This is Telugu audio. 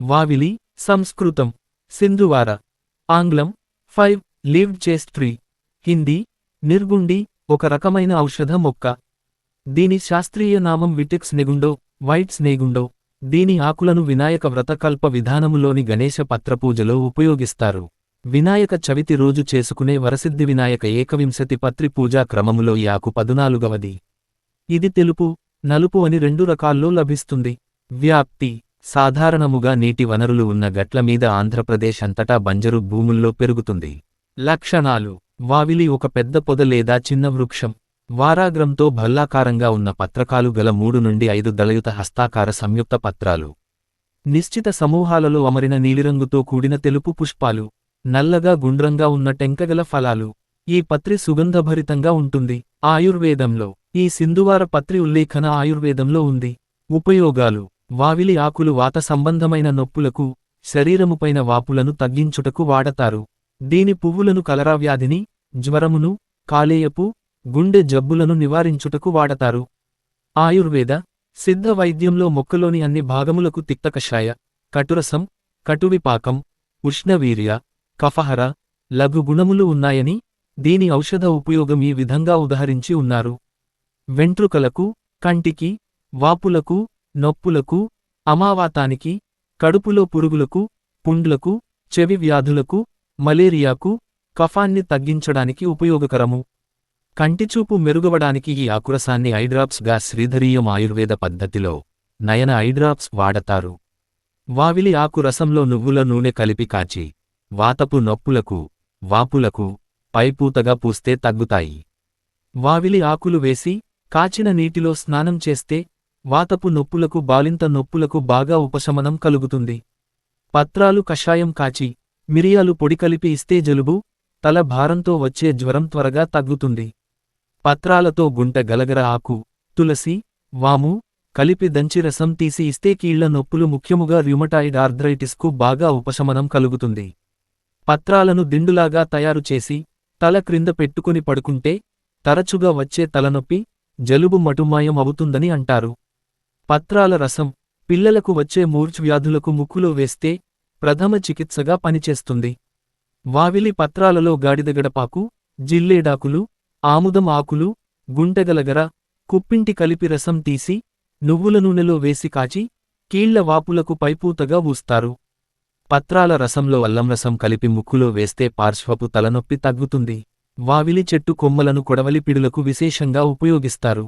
వావిలి సంస్కృతం సింధువార Anglam five leaved chaste tree Hindi నిర్గుండి ఒక రకమైన ఔషధ మొక్క. దీని శాస్త్రీయ నామం విటిక్స్ నెగుండో వైట్స్ స్నేగుండో. దీని ఆకులను వినాయక వ్రతకల్ప విధానములోని గణేశ పత్రపూజలో ఉపయోగిస్తారు. వినాయక చవితి రోజు చేసుకునే వరసిద్ధి వినాయక ఏకవింశతి పత్రి పూజా క్రమములో ఈ ఆకు పదునాలుగవది. ఇది తెలుపు నలుపు అని రెండు రకాల్లో లభిస్తుంది. వ్యాప్తి సాధారణముగా నీటి వనరులు ఉన్న గట్ల మీద ఆంధ్రప్రదేశ్ అంతటా బంజరు భూముల్లో పెరుగుతుంది. లక్షణాలు. వావిలి ఒక పెద్ద పొద లేదా చిన్న వృక్షం. వారాగ్రంతో భల్లాకారంగా ఉన్న పత్రకాలు గల మూడు నుండి ఐదు దళయుత హస్తాకార సంయుక్త పత్రాలు. నిశ్చిత సమూహాలలో అమరిన నీలిరంగుతో కూడిన తెలుపు పుష్పాలు. నల్లగా గుండ్రంగా ఉన్న టెంకగల ఫలాలు. ఈ పత్రి సుగంధభరితంగా ఉంటుంది. ఆయుర్వేదంలో. ఈ సింధువార పత్రి ఉల్లేఖన ఆయుర్వేదంలో ఉంది. ఉపయోగాలు. వావిలి ఆకులు వాత సంబంధమైన నొప్పులకు శరీరముపైన వాపులను తగ్గించుటకు వాడతారు. దీని పువ్వులను కలరా వ్యాధిని జ్వరమును కాలేయపు గుండె జబ్బులను నివారించుటకు వాడతారు. ఆయుర్వేద సిద్ధ వైద్యంలో మొక్కలోని అన్ని భాగములకు తిక్తకషాయ కటురసం కటువిపాకం ఉష్ణవీర్య కఫహర లఘు గుణములు ఉన్నాయని దీని ఔషధ ఉపయోగం ఈ విధంగా ఉదహరించి ఉన్నారు. వెంట్రుకలకు కంటికి వాపులకు నొప్పులకు అమావాతానికి కడుపులో పురుగులకు పుండ్లకు చెవి వ్యాధులకు మలేరియాకు కఫాన్ని తగ్గించడానికి ఉపయోగకరము. కంటిచూపు మెరుగవడానికి ఈ ఆకురసాన్ని ఐడ్రాప్స్గా శ్రీధరీయం ఆయుర్వేద పద్ధతిలో నయన ఐడ్రాప్స్ వాడతారు. వావిలి ఆకు రసంలో నువ్వుల నూనె కలిపి కాచి వాతపు నొప్పులకు వాపులకు పైపూతగా పూస్తే తగ్గుతాయి. వావిలి ఆకులు వేసి కాచిన నీటిలో స్నానం చేస్తే వాతపు నొప్పులకు బాలింత నొప్పులకు బాగా ఉపశమనం కలుగుతుంది. పత్రాలు కషాయం కాచి మిరియాలు పొడి కలిపి ఇస్తే జలుబు తల భారంతో వచ్చే జ్వరం త్వరగా తగ్గుతుంది. పత్రాలతో గుంట గలగర ఆకు తులసి వాము కలిపి దంచి రసం తీసి ఇస్తే కీళ్ళ నొప్పులు ముఖ్యముగా ర్యూమటాయిడ్ ఆర్థరైటిస్కు బాగా ఉపశమనం కలుగుతుంది. పత్రాలను దిండులాగా తయారు చేసి తల క్రింద పెట్టుకుని పడుకుంటే తరచుగా వచ్చే తలనొప్పి జలుబు మటుమాయం అవుతుందని అంటారు. పత్రాల రసం పిల్లలకు వచ్చే మూర్ఛవ్యాధులకు ముక్కులో వేస్తే ప్రథమ చికిత్సగా పనిచేస్తుంది. వావిలి పత్రాలలో గాడిదగడపాకు జిల్లేడాకులు ఆముదం ఆకులు గుంటగలగర కుప్పింటి కలిపి రసం తీసి నువ్వుల నూనెలో వేసి కాచి కీళ్ళ వాపులకు పైపూతగా ఊస్తారు. పత్రాల రసంలో అల్లం రసం కలిపి ముక్కులో వేస్తే పార్శ్వపు తలనొప్పి తగ్గుతుంది. వావిలి చెట్టు కొమ్మలను కొడవలి పిడులకు విశేషంగా ఉపయోగిస్తారు.